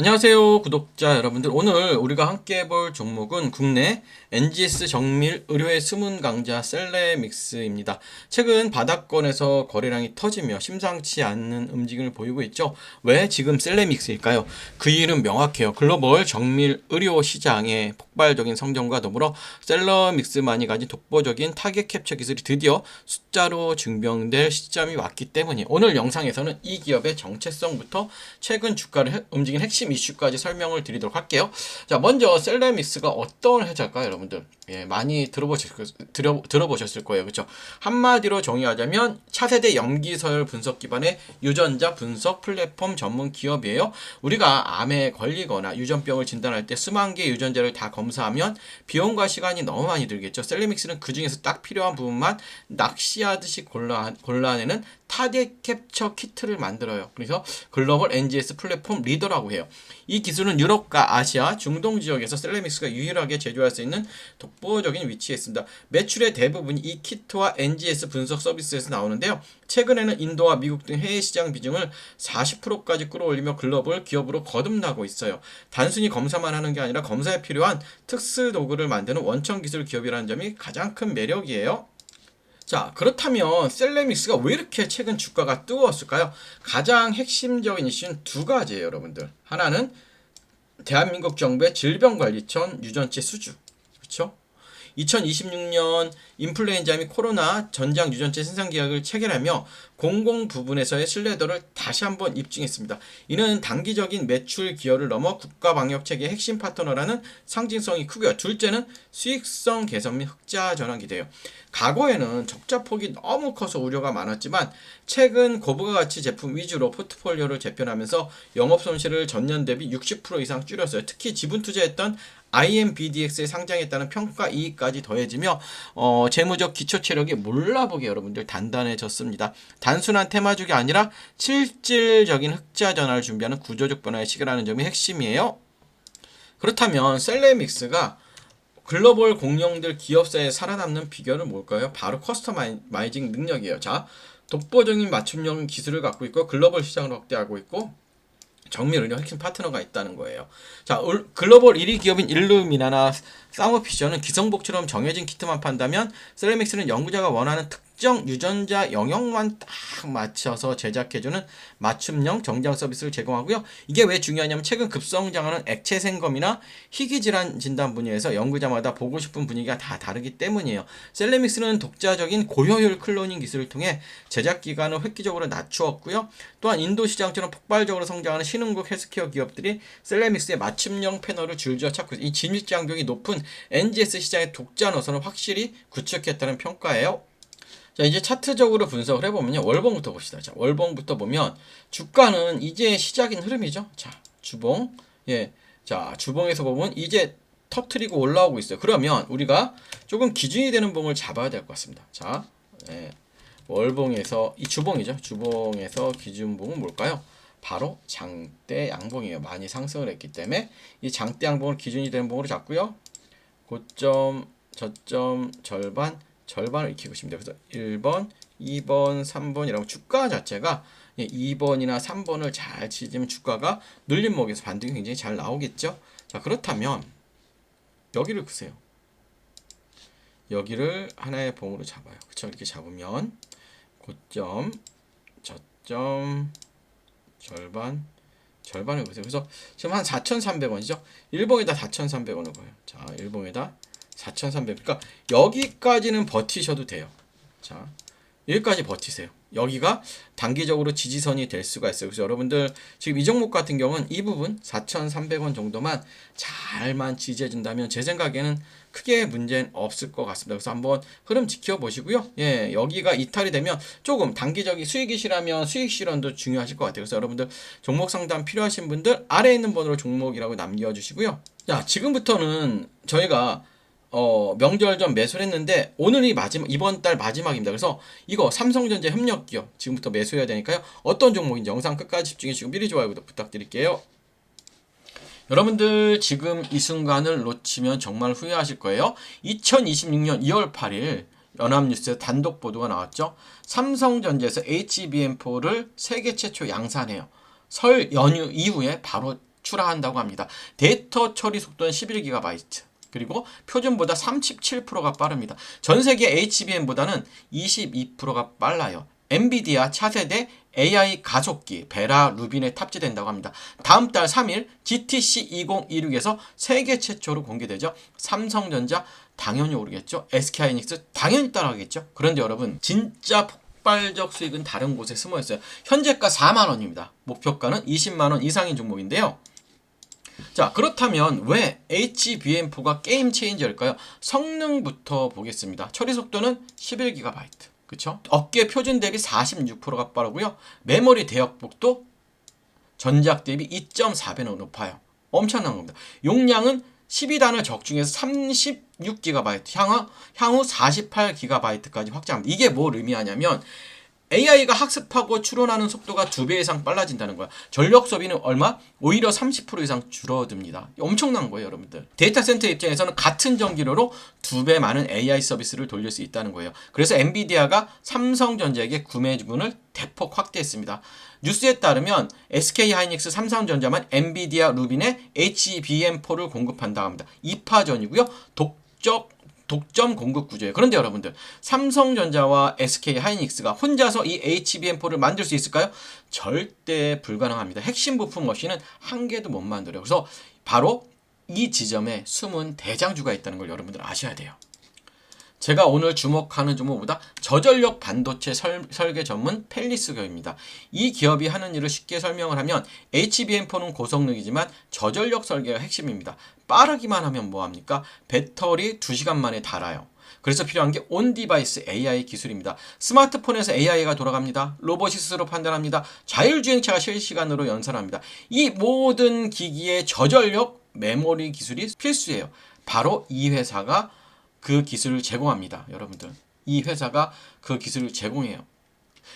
안녕하세요 구독자 여러분들 오늘 우리가 함께 볼 종목은 국내 NGS 정밀 의료의 숨은 강자 셀레믹스입니다. 최근 바닥권에서 거래량이 터지며 심상치 않는 움직임을 보이고 있죠. 왜 지금 셀레믹스일까요? 그 이유는 명확해요. 글로벌 정밀 의료 시장의 폭발적인 성장과 더불어 셀러믹스만이 가진 독보적인 타겟 캡처 기술이 드디어 숫자로 증명될 시점이 왔기 때문이 오늘 영상에서는 이 기업의 정체성부터 최근 주가를 핵- 움직인 핵심 이슈까지 설명을 드리도록 할게요. 자, 먼저 셀레믹스가 어떤 회사일까요, 여러분들? 예, 많이 들어보셨, 들어, 들어보셨을 거예요. 그렇죠? 한마디로 정의하자면 차세대 염기서열 분석 기반의 유전자 분석 플랫폼 전문 기업이에요. 우리가 암에 걸리거나 유전병을 진단할 때 수만 개의 유전자를 다 검사하면 비용과 시간이 너무 많이 들겠죠. 셀레믹스는 그 중에서 딱 필요한 부분만 낚시하듯이 골라, 골라내는 타겟 캡처 키트를 만들어요. 그래서 글로벌 NGS 플랫폼 리더라고 해요. 이 기술은 유럽과 아시아, 중동 지역에서 셀레믹스가 유일하게 제조할 수 있는 독보적인 위치에 있습니다. 매출의 대부분이 이 키트와 NGS 분석 서비스에서 나오는데요. 최근에는 인도와 미국 등 해외 시장 비중을 40%까지 끌어올리며 글로벌 기업으로 거듭나고 있어요. 단순히 검사만 하는 게 아니라 검사에 필요한 특수 도구를 만드는 원천 기술 기업이라는 점이 가장 큰 매력이에요. 자, 그렇다면 셀레믹스가 왜 이렇게 최근 주가가 뜨거웠을까요? 가장 핵심적인 이슈는 두 가지예요, 여러분들. 하나는 대한민국 정부의 질병관리청 유전체 수주. 그렇죠? 2026년 인플루엔자 및 코로나 전장 유전체 생산 계약을 체결하며 공공 부분에서의 신뢰도를 다시 한번 입증했습니다. 이는 단기적인 매출 기여를 넘어 국가 방역 체계의 핵심 파트너라는 상징성이 크고요. 둘째는 수익성 개선 및 흑자 전환 기대요. 과거에는 적자 폭이 너무 커서 우려가 많았지만 최근 고부가 가치 제품 위주로 포트폴리오를 재편하면서 영업 손실을 전년 대비 60% 이상 줄였어요. 특히 지분 투자했던 IMBDX에 상장했다는 평가 이익까지 더해지며 어, 재무적 기초 체력이 몰라보게 여러분들 단단해졌습니다. 단순한 테마주가 아니라 실질적인 흑자 전환을 준비하는 구조적 변화의 시기라는 점이 핵심이에요. 그렇다면 셀레믹스가 글로벌 공룡들 기업사에 살아남는 비결은 뭘까요? 바로 커스터마이징 능력이에요. 자, 독보적인 맞춤형 기술을 갖고 있고 글로벌 시장을 확대하고 있고 정밀 의료 핵심 파트너가 있다는 거예요. 자, 올- 글로벌 1위 기업인 일루미나나 사모피션은 기성복처럼 정해진 키트만 판다면 세라믹스는 연구자가 원하는 특 정 유전자 영역만 딱 맞춰서 제작해주는 맞춤형 정장 서비스를 제공하고요. 이게 왜 중요하냐면 최근 급성장하는 액체 생검이나 희귀 질환 진단 분야에서 연구자마다 보고 싶은 분위기가 다 다르기 때문이에요. 셀레믹스는 독자적인 고효율 클로닝 기술을 통해 제작 기간을 획기적으로 낮추었고요. 또한 인도 시장처럼 폭발적으로 성장하는 신흥국 헬스케어 기업들이 셀레믹스의 맞춤형 패널을 줄지어 찾고. 이 진입 장벽이 높은 NGS 시장의 독자 노선을 확실히 구축했다는 평가예요. 자, 이제 차트적으로 분석을 해보면요. 월봉부터 봅시다. 자, 월봉부터 보면 주가는 이제 시작인 흐름이죠. 자, 주봉. 예. 자, 주봉에서 보면 이제 터트리고 올라오고 있어요. 그러면 우리가 조금 기준이 되는 봉을 잡아야 될 것 같습니다. 자, 예. 월봉에서 이 주봉이죠. 주봉에서 기준봉은 뭘까요? 바로 장대 양봉이에요. 많이 상승을 했기 때문에 이 장대 양봉을 기준이 되는 봉으로 잡고요. 고점, 저점, 절반, 절반을 익히고 있습니다. 그래서 1번, 2번, 3번이라고 주가 자체가 2번이나 3번을 잘 치면 주가가 눌림목에서 반등이 굉장히 잘 나오겠죠. 자, 그렇다면 여기를 보세요. 여기를 하나의 봉으로 잡아요. 그쵸? 이렇게 잡으면 고점, 저점, 절반, 절반을 보세요. 그래서 지금 한 4,300원이죠. 일봉에다 4,300원을 보여요. 자, 일봉에다 4,300. 그러니까 여기까지는 버티셔도 돼요. 자, 여기까지 버티세요. 여기가 단기적으로 지지선이 될 수가 있어요. 그래서 여러분들 지금 이 종목 같은 경우는 이 부분 4,300원 정도만 잘만 지지해 준다면 제 생각에는 크게 문제는 없을 것 같습니다. 그래서 한번 흐름 지켜보시고요. 예, 여기가 이탈이 되면 조금 단기적인 수익이 실하면 수익 실현도 중요하실 것 같아요. 그래서 여러분들 종목 상담 필요하신 분들 아래에 있는 번호로 종목이라고 남겨주시고요. 자, 지금부터는 저희가 어, 명절 전 매수를 했는데 오늘이 마지막 이번 달 마지막입니다. 그래서 이거 삼성전자 협력 기업 지금부터 매수해야 되니까요. 어떤 종목인지 영상 끝까지 집중해 주시고 미리 좋아요 구독 부탁드릴게요. 여러분들 지금 이 순간을 놓치면 정말 후회하실 거예요. 2026년 2월 8일 연합뉴스에 단독 보도가 나왔죠. 삼성전자에서 HBM4를 세계 최초 양산해요. 설 연휴 이후에 바로 출하한다고 합니다. 데이터 처리 속도는 11GB. 그리고 표준보다 37%가 빠릅니다. 전 세계 HBM보다는 22%가 빨라요. 엔비디아 차세대 AI 가속기 베라 루빈에 탑재된다고 합니다. 다음 달 3일 GTC 2026에서 세계 최초로 공개되죠. 삼성전자 당연히 오르겠죠. SK하이닉스 당연히 따라가겠죠. 그런데 여러분 진짜 폭발적 수익은 다른 곳에 숨어 있어요. 현재가 4만 원입니다. 목표가는 20만 원 이상인 종목인데요. 자, 그렇다면 왜 HBM4가 게임 체인저일까요? 성능부터 보겠습니다. 처리 속도는 11GB. 그쵸? 어깨 표준 대비 46%가 빠르고요. 메모리 대역폭도 전작 대비 2.4배는 높아요. 엄청난 겁니다. 용량은 12단을 적중해서 36GB, 향후, 향후 48GB까지 확장합니다. 이게 뭘 의미하냐면 AI가 학습하고 추론하는 속도가 두 배 이상 빨라진다는 거야. 전력 소비는 얼마? 오히려 30% 이상 줄어듭니다. 엄청난 거예요, 여러분들. 데이터 센터 입장에서는 같은 전기료로 두 배 많은 AI 서비스를 돌릴 수 있다는 거예요. 그래서 엔비디아가 삼성전자에게 구매 주문을 대폭 확대했습니다. 뉴스에 따르면 SK 하이닉스 삼성전자만 엔비디아 루빈에 HBM4를 공급한다고 합니다. 2파전이고요. 독적 독점 공급 구조예요. 그런데 여러분들 삼성전자와 SK 하이닉스가 혼자서 이 HBM4를 만들 수 있을까요? 절대 불가능합니다. 핵심 부품 없이는 한 개도 못 만들어요. 그래서 바로 이 지점에 숨은 대장주가 있다는 걸 여러분들 아셔야 돼요. 제가 오늘 주목하는 종목보다 저전력 반도체 설, 설계 전문 펠리스교입니다. 이 기업이 하는 일을 쉽게 설명을 하면 HBM4는 고성능이지만 저전력 설계가 핵심입니다. 빠르기만 하면 뭐합니까? 배터리 2시간 만에 닳아요. 그래서 필요한 게 온 디바이스 AI 기술입니다. 스마트폰에서 AI가 돌아갑니다. 로봇이 스스로 판단합니다. 자율주행차가 실시간으로 연산합니다. 이 모든 기기의 저전력 메모리 기술이 필수예요. 바로 이 회사가 그 기술을 제공합니다. 여러분들. 이 회사가 그 기술을 제공해요.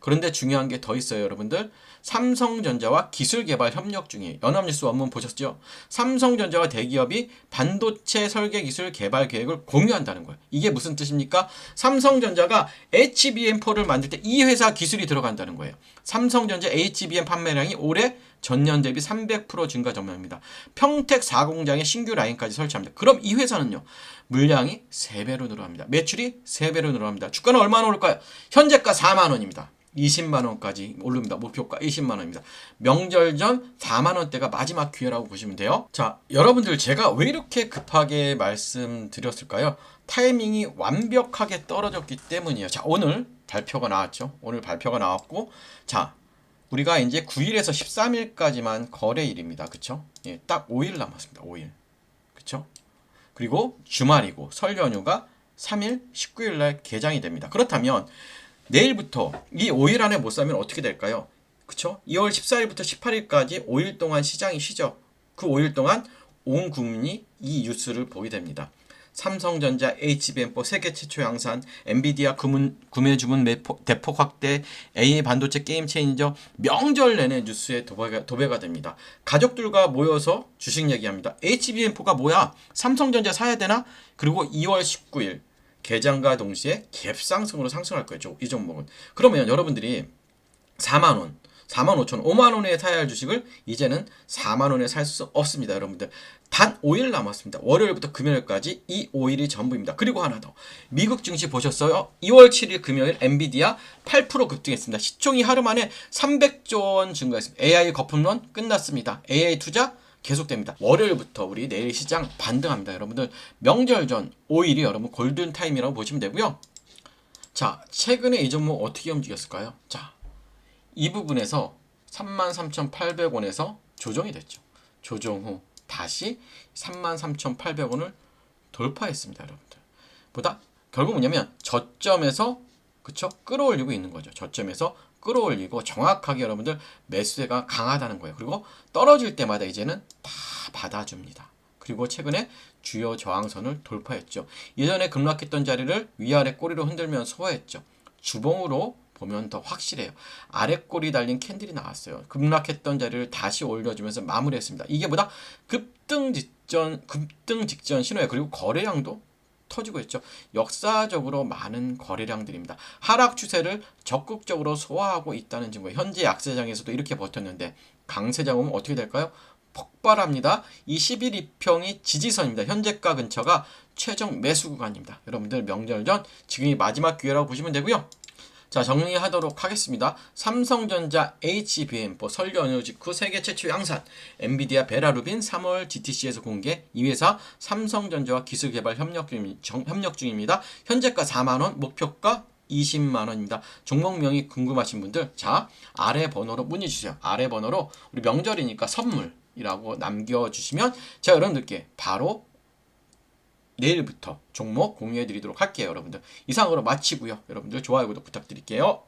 그런데 중요한 게 더 있어요, 여러분들. 삼성전자와 기술 개발 협력 중이에요. 연합뉴스 원문 보셨죠? 삼성전자와 대기업이 반도체 설계 기술 개발 계획을 공유한다는 거예요. 이게 무슨 뜻입니까? 삼성전자가 HBM4를 만들 때 이 회사 기술이 들어간다는 거예요. 삼성전자 HBM 판매량이 올해 전년 대비 300% 증가 전망입니다. 평택 4공장에 신규 라인까지 설치합니다. 그럼 이 회사는요. 물량이 3배로 늘어납니다. 매출이 3배로 늘어납니다. 주가는 얼마나 오를까요? 현재가 4만 원입니다. 20만 원까지 오릅니다. 목표가 20만 원입니다. 명절 전 4만 원대가 마지막 기회라고 보시면 돼요. 자, 여러분들 제가 왜 이렇게 급하게 말씀드렸을까요? 타이밍이 완벽하게 떨어졌기 때문이에요. 자, 오늘 발표가 나왔죠. 오늘 발표가 나왔고 자, 우리가 이제 9일에서 13일까지만 거래일입니다. 그쵸? 예, 딱 5일 남았습니다. 5일. 그쵸? 그리고 주말이고 설 연휴가 3일 19일 날 개장이 됩니다. 그렇다면 내일부터 이 5일 안에 못 사면 어떻게 될까요? 그쵸? 2월 14일부터 18일까지 5일 동안 시장이 쉬죠. 그 5일 동안 온 국민이 이 뉴스를 보게 됩니다. 삼성전자 HBM4 세계 최초 양산, 엔비디아 구문, 구매 주문 매폭, 대폭 확대, AI 반도체 게임 체인저 명절 내내 뉴스에 도배가, 도배가 됩니다. 가족들과 모여서 주식 얘기합니다. HBM4가 뭐야? 삼성전자 사야 되나? 그리고 2월 19일 개장과 동시에 갭상승으로 상승할 거예요. 이 종목은. 그러면 여러분들이 4만 원, 4만 5천 원, 5만 원에 사야 할 주식을 이제는 4만 원에 살 수 없습니다, 여러분들. 단 5일 남았습니다. 월요일부터 금요일까지 이 5일이 전부입니다. 그리고 하나 더. 미국 증시 보셨어요? 2월 7일 금요일 엔비디아 8% 급등했습니다. 시총이 하루 만에 300조 원 증가했습니다. AI 거품론 끝났습니다. AI 투자 계속됩니다. 월요일부터 우리 내일 시장 반등합니다. 여러분들 명절 전 5일이 여러분 골든 타임이라고 보시면 되고요. 자, 최근에 이 종목 어떻게 움직였을까요? 자, 이 부분에서 33,800원에서 조정이 됐죠. 조정 후 다시 33,800원을 돌파했습니다, 여러분들. 보다 결국 뭐냐면 저점에서 그쵸? 끌어올리고 있는 거죠. 저점에서 끌어올리고 정확하게 여러분들 매수세가 강하다는 거예요. 그리고 떨어질 때마다 이제는 다 받아줍니다. 그리고 최근에 주요 저항선을 돌파했죠. 예전에 급락했던 자리를 위아래 꼬리로 흔들면서 소화했죠. 주봉으로 보면 더 확실해요. 아래 꼬리 달린 캔들이 나왔어요. 급락했던 자리를 다시 올려주면서 마무리했습니다. 이게 보다 급등 직전 급등 직전 신호예요. 그리고 거래량도 터지고 있죠. 역사적으로 많은 거래량들입니다. 하락 추세를 적극적으로 소화하고 있다는 증거. 현재 약세장에서도 이렇게 버텼는데 강세장 오면 어떻게 될까요? 폭발합니다. 이 11이평이 지지선입니다. 현재가 근처가 최종 매수 구간입니다. 여러분들 명절 전 지금이 마지막 기회라고 보시면 되고요. 자 정리하도록 하겠습니다. 삼성전자 HBM4 설계 연휴 직후 세계 최초 양산 엔비디아 베라루빈 3월 GTC에서 공개 이 회사 삼성전자와 기술 개발 협력, 중, 협력 중입니다. 현재가 4만원 목표가 20만원입니다. 종목명이 궁금하신 분들 자 아래 번호로 문의 주세요. 아래 번호로 우리 명절이니까 선물이라고 남겨주시면 제가 여러분들께 바로 내일부터 종목 공유해 드리도록 할게요, 여러분들. 이상으로 마치고요. 여러분들 좋아요, 구독 부탁드릴게요.